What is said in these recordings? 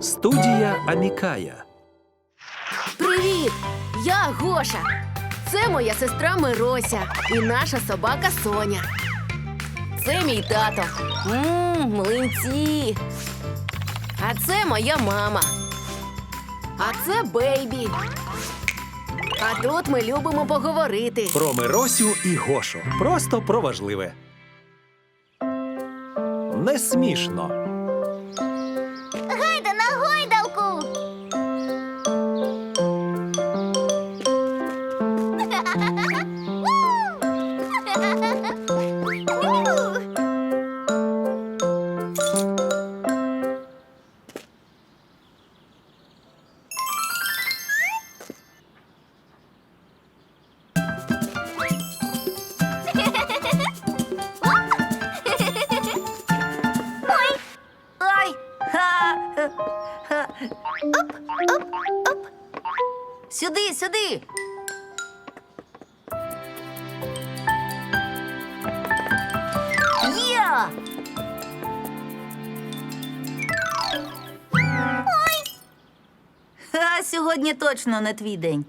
Студія Амікая. Привіт! Я Гоша. Це моя сестра Мирося і наша собака Соня. Це мій тато. Мм, млинці. А це моя мама. А це бейбі. А тут ми любимо поговорити. Про Миросю і Гошу. Просто про важливе. Не смішно. Сюди. Є! Ой! А сьогодні точно не твій день.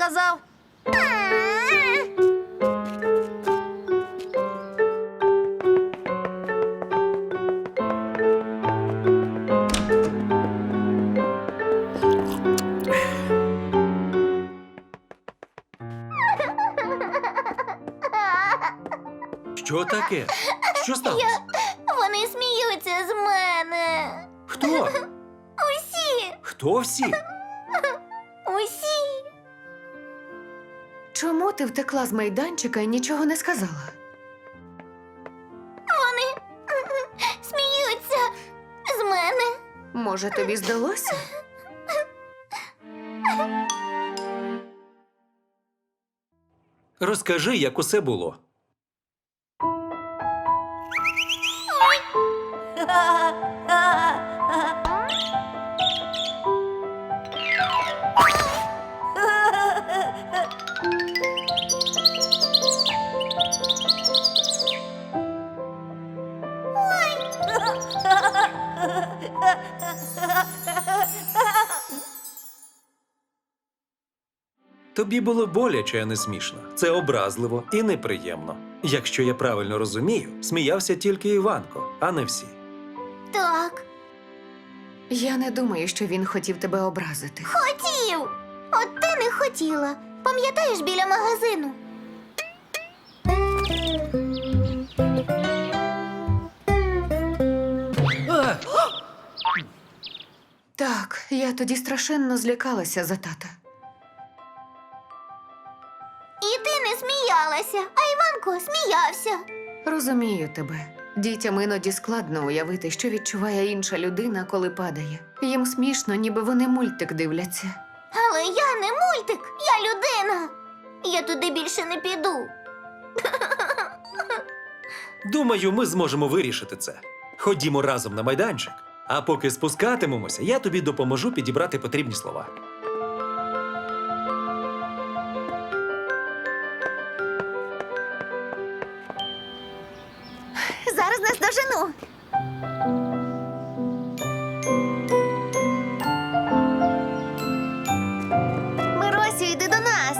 Сказав. Що таке? Що сталося? Вони сміються з мене. Хто? Усі, Хто всі? Чому ти втекла з майданчика і нічого не сказала? Вони сміються з мене. Може, тобі здалося? Розкажи, як усе було. Тобі було боляче, а не смішно. Це образливо і неприємно. Якщо я правильно розумію, сміявся тільки Іванко, а не всі. Так, Я не думаю, що він хотів тебе образити. хотів. От ти не хотіла. Пам'ятаєш біля магазину? Так, я тоді страшенно злякалася за тата. Сміялася, а Іванко сміявся. Розумію тебе. Дітям іноді складно уявити, що відчуває інша людина, коли падає. Їм смішно, ніби вони мультик дивляться. Але я не мультик, я людина. Я туди більше не піду. Думаю, ми зможемо вирішити це. Ходімо разом на майданчик. А поки спускатимемося, я тобі допоможу підібрати потрібні слова. Дожену. Миросю, йди до нас.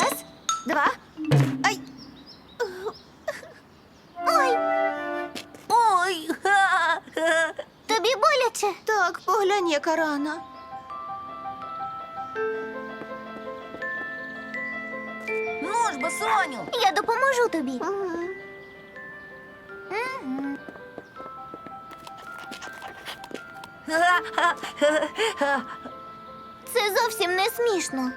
Раз, два. Ай. Ой, Ой! Тобі боляче? Так, поглянь, яка рана. Ж бо, Соню! Я допоможу тобі. Ха-ха-ха-ха. Це зовсім не смішно.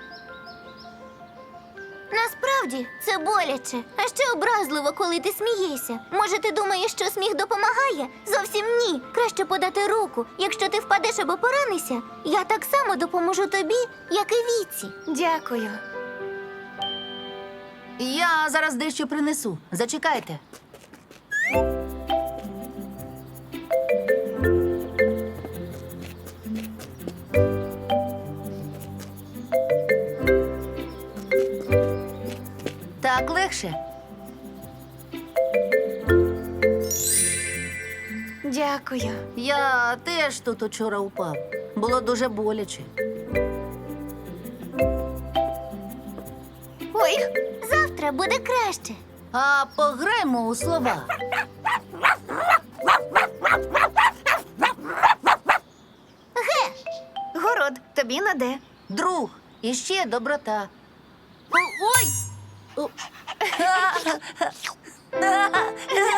Насправді це боляче, а ще образливо, коли ти смієшся. Може, ти думаєш, що сміх допомагає? Зовсім ні. Краще подати руку. Якщо ти впадеш або поранишся, я так само допоможу тобі, як і віці. Дякую. Я зараз дещо принесу. Зачекайте. Так легше. Дякую. Я теж тут учора упав. Було дуже боляче. Ой, завтра буде краще. А пограємо у слова. Ге, Город, тобі на де? Друг і ще доброта. О, Ой! О.